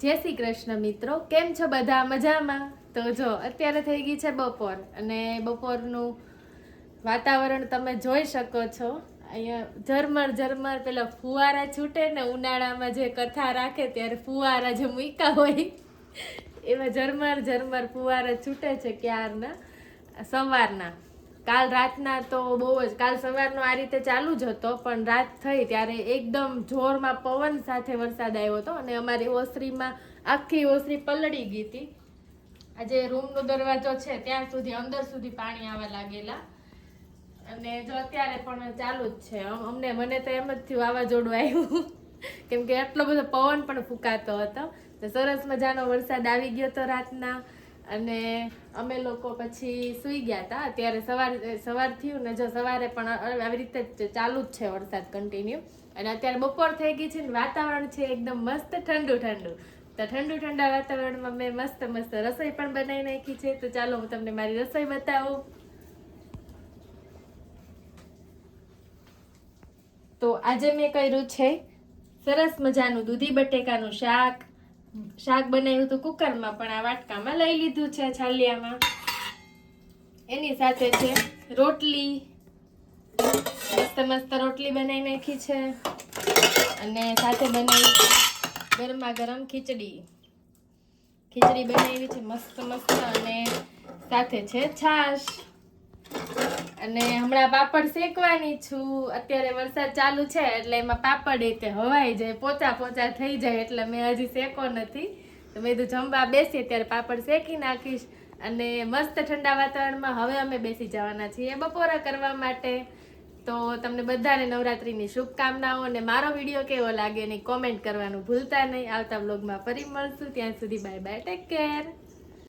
જય શ્રી કૃષ્ણ મિત્રો, કેમ છો બધા? મજામાં? તો જો, અત્યારે થઈ ગઈ છે બપોર અને બપોરનું વાતાવરણ તમે જોઈ શકો છો. અહીંયા ઝરમર ઝરમર, પેલા ફુવારા છૂટે ને ઉનાળામાં જે કથા રાખે ત્યારે ફુવારા જે મૂક્યા હોય, એવા ઝરમર ઝરમર ફુવારા છૂટે છે ક્યારના? સવારના. કાલ રાતના તો બહુ જ, કાલ સવારનો આ રીતે ચાલુ જ હતો, પણ રાત થઈ ત્યારે એકદમ જોરમાં પવન સાથે વરસાદ આવ્યો હતો અને અમારી ઓસરીમાં આખી ઓસરી પલળી ગઈ હતી. આજે રૂમનો દરવાજો છે, ત્યાં સુધી અંદર સુધી પાણી આવવા લાગેલા. અને જો અત્યારે પણ ચાલુ જ છે. અમને, મને તો એમ જ થયું વાવાઝોડું આવ્યું. કેમ કે એટલો બધો પવન પણ ફૂંકાતો હતો. તો સરસ મજાનો વરસાદ આવી ગયો તો રાતના. અને અમે લોકો પછી સૂઈ ગયા હતા. અત્યારે સવાર સવાર થયું ને જો સવારે પણ આવી રીતે જ ચાલુ જ છે વરસાદ કન્ટિન્યુ અને અત્યારે બપોર થઈ ગઈ છે ને વાતાવરણ છે એકદમ મસ્ત ઠંડુ ઠંડુ. તો ઠંડુ, ઠંડા વાતાવરણમાં મેં મસ્ત મસ્ત રસોઈ પણ બનાવી નાખી છે. તો ચાલો હું તમને મારી રસોઈ બતાવું. તો આજે મેં કર્યું છે સરસ મજાનું દૂધી બટેકાનું શાક શાક બનાવ્યું હતું કુકરમાં, પણ આ વાટકામાં લઈ લીધું છે છાલિયામાં. એની સાથે છે રોટલી. મસ્ત મસ્ત રોટલી બનાવી નાખી છે. અને સાથે બનાવી ગરમા ગરમ ખીચડી. ખીચડી બનાવી છે મસ્ત મસ્ત અને સાથે છે છાશ. અને હમણાં પાપડ શેકવાની છું. અત્યારે વરસાદ ચાલુ છે એટલે એમાં પાપડ એ તે હવાઈ જાય, પોચા પોચા થઈ જાય એટલે મેં હજી શેકો નથી. તો મેં કીધું જમવા બેસીએ, ત્યારે પાપડ શેકી નાખીશ. અને મસ્ત ઠંડા વાતાવરણમાં હવે અમે બેસી જવાના છીએ બપોરા કરવા માટે. તો તમને બધાને નવરાત્રિની શુભકામનાઓ અને મારો વીડિયો કેવો લાગે એની કોમેન્ટ કરવાનું ભૂલતા નહીં. આવતા બ્લોગમાં ફરી મળશું. ત્યાં સુધી બાય બાય ટેક કેર